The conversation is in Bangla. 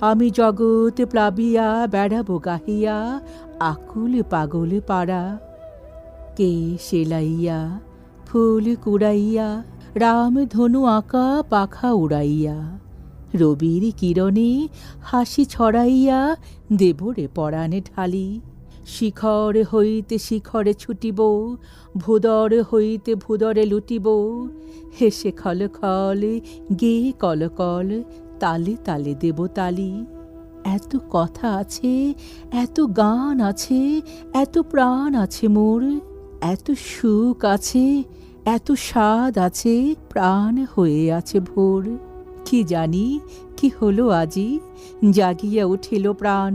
আমি জগৎ প্লাবিয়া, বেড়াবো গাহিয়া, আকুল পাগল পাড়া। কে সেলাইয়া, ফুল কুড়াইয়া, রাম ধনু আঁকা, পাখা উড়াইয়া। রবির কিরণে হাসি ছড়াইয়া, দেবরে পরাণে ঢালি। শিখর হইতে শিখরে ছুটিব, ভুদর হইতে ভুদরে লুটিব। হেসে খল খল গে কল কল তালে তালে দেব তালি। এত কথা আছে, এত গান আছে, এত প্রাণ আছে মোর, এত সুখ আছে, এত স্বাদ আছে, প্রাণ হয়ে আছে ভোর। কি জানি কি হলো আজি, জাগিয়া উঠিল প্রাণ।